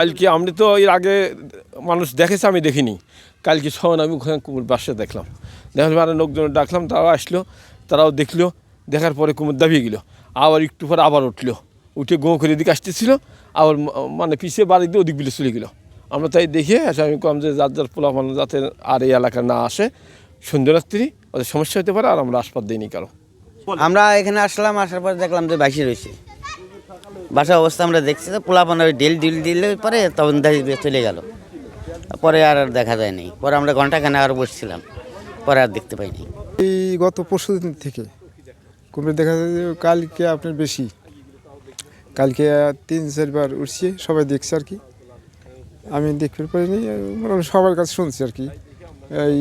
কালকে আমি তো এর আগে মানুষ দেখেছে, আমি দেখিনি। কালকে সবাই আমি ওখানে কুমির বাসা দেখলাম। দেখার পরে লোকজন ডাকলাম, তারাও আসলো, তারাও দেখল, দেখার পরে কুমির দাবিয়ে গেলো। আবার একটু পরে আবার উঠল। উঠে গো করে দিকে আসতেছিল, আবার মানে পিছিয়ে বাড়ি দিয়ে ওদিক বিলে চলে গেলো। আমরা তাই দেখে আসে আমি কম যে যার যার পোলা মানুষ যাতে আর এই এলাকা না আসে সন্ধ্যা রাত্রি ওদের সমস্যা হতে পারে, আর আমরা আসপাত দিইনি কারও। আমরা এখানে আসলাম, আসার পর দেখলাম যে বাইশে রয়েছে। বাসার অবস্থা আমরা দেখছি তো পোলাপান ওই ডিল ডিল দিলে পরে তখন চলে গেল। পরে আর দেখা যায়নি। পরে আমরা ঘন্টাখানে আর বসছিলাম। পরে আর দেখতে পাইনি। এই গত পরশু দিন থেকে কুমির দেখা যায় যে কালকে আপনার বেশি। কালকে তিন চারবার উঠছে, সবাই দেখছে আর কি। আমি দেখতে পারিনি মোটামুটি সবার কাছে শুনছি আর কি। এই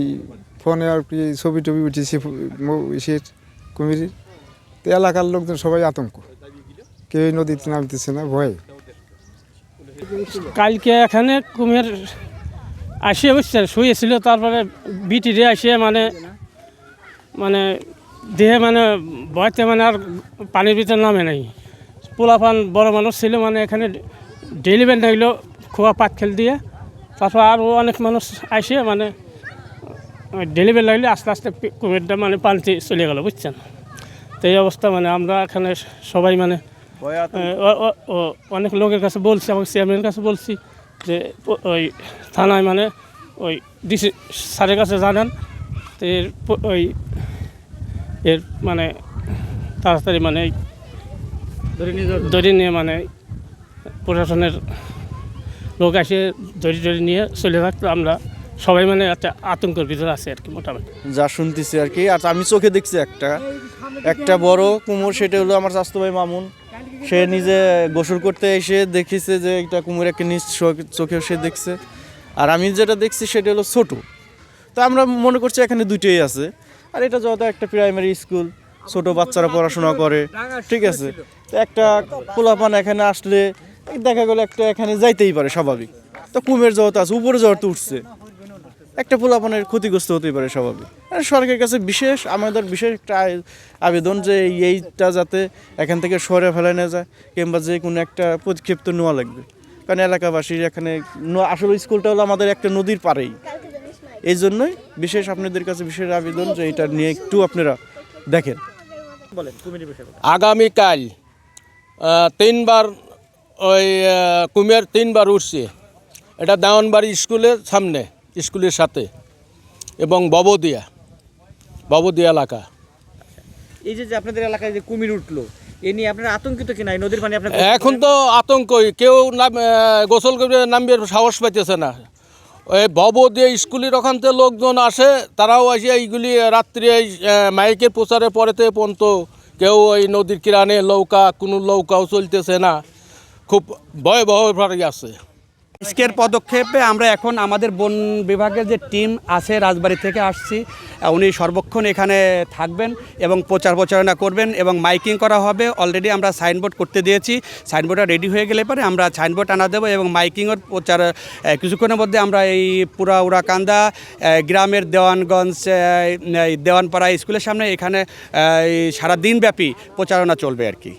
ফোনে আর কি ছবি টবি উঠেছে ইসের কুমিরের। তো এলাকার লোকজন সবাই আতঙ্ক। কেউ নদীতে নামতেছে না, ভয়ে। কালকে এখানে কুমির আসিয়ে বুঝছেন, শুয়েছিল, তারপরে বিটিরে আসিয়ে মানে মানে দেহে মানে ভয়তে মানে আর পানির ভিতরে নামে নাই। পোলাপান বড় মানুষ ছিল মানে এখানে ডেলিভেন্ট হইল খোয়া পাত খেল দিয়ে। তারপর আরও অনেক মানুষ আসিয়ে মানে ডেলিভারি লাগলে আস্তে আস্তে কুমিরটা মানে পানিতে চলে গেল, বুঝছেন। তো এই অবস্থা মানে আমরা এখানে সবাই মানে অনেক লোকের কাছে বলছি আমার চেয়ারম্যানের কাছে বলছি যে ওই থানায় মানে ওই ডিসি স্যারের কাছে জানান তো এর ওই এর মানে তাড়াতাড়ি মানে দড়ি নিয়ে মানে প্রশাসনের লোক এসে দড়ি দড়ি নিয়ে চলে থাকতো আমরা সবাই মানে একটা আতঙ্কের ভিতরে আছে আর কি মোটামুটি। যা শুনতেছি আর কি আর আমি চোখে দেখছি একটা। একটা বড় কুমোর সেটা হলো আমার স্বাস্থ্য ভাই মামুন। সে নিজে গোসল করতে এসে দেখেছে যে একটা কুমোর একটা নিজ চোখে সে দেখছে। আর আমি যেটা দেখছি সেটা হলো ছোট। তো আমরা মনে করছি এখানে দুইটাই আছে। আর এটা যত একটা প্রাইমারি স্কুল ছোট বাচ্চারা পড়াশোনা করে, ঠিক আছে? তো একটা পোলাপান এখানে আসলে দেখা গেলো একটা এখানে যাইতেই পারে স্বাভাবিক। তো কুমের যত আছে, উপরে যত উঠছে। একটা পোলাপানের ক্ষতিগ্রস্ত হতে পারে স্বাভাবিক আর সরকারের কাছে বিশেষ আমাদের বিশেষ একটা আবেদন যে এইটা যাতে এখান থেকে সরে ফেলানো যায় কিংবা যে কোনো একটা পদক্ষেপ তো নেওয়া লাগবে। কারণ এলাকাবাসীর এখানে ন- আসলে স্কুলটা হলো আমাদের একটা নদীর পাড়েই। এই জন্যই বিশেষ আপনাদের কাছে বিশেষ আবেদন যে এটা নিয়ে একটু আপনারা দেখেন। আগামীকাল তিনবার ওই কুমির তিনবার উঠছে। এটা দেওয়ানবাড়ি স্কুলের সামনে। স্কুলের সাথে এবং ববদিয়া ববদিয়া এলাকা। এই যে আপনাদের এলাকায় যে কুমির উঠল এ নিয়ে আপনারা আতঙ্কিত কি নাই নদীর পানি আপনার এখন তো আতঙ্কই। কেউ নাম গোসল করে নামবে সাহস পাইতেছে না। ওই ববদিয়া স্কুলের ওখান থেকে লোকজন আসে তারাও আসে এইগুলি রাত্রি এই মাইকের প্রচারে পরেতে পর্যন্ত কেউ ওই নদীর কিরানে নৌকা কোনো নৌকাও চলতেছে না। খুব ভয়াবহ আছে। আজকের পদক্ষেপে আমরা এখন আমাদের বন বিভাগের যে টিম আছে রাজবাড়ি থেকে আসছি উনি সর্বক্ষণ এখানে থাকবেন এবং প্রচার প্রচারণা করবেন এবং মাইকিং করা হবে। অলরেডি আমরা সাইনবোর্ড করতে দিয়েছি। সাইনবোর্ডটা রেডি হয়ে গেলে পরে আমরা সাইনবোর্ড আনা দেবো এবং মাইকিংয়ের প্রচার কিছুক্ষণের মধ্যে আমরা এই পুরা উড়াকান্দা গ্রামের দেওয়ানগঞ্জ দেওয়ানপাড়া স্কুলের সামনে এখানে সারা দিনব্যাপী প্রচারণা চলবে আর কি।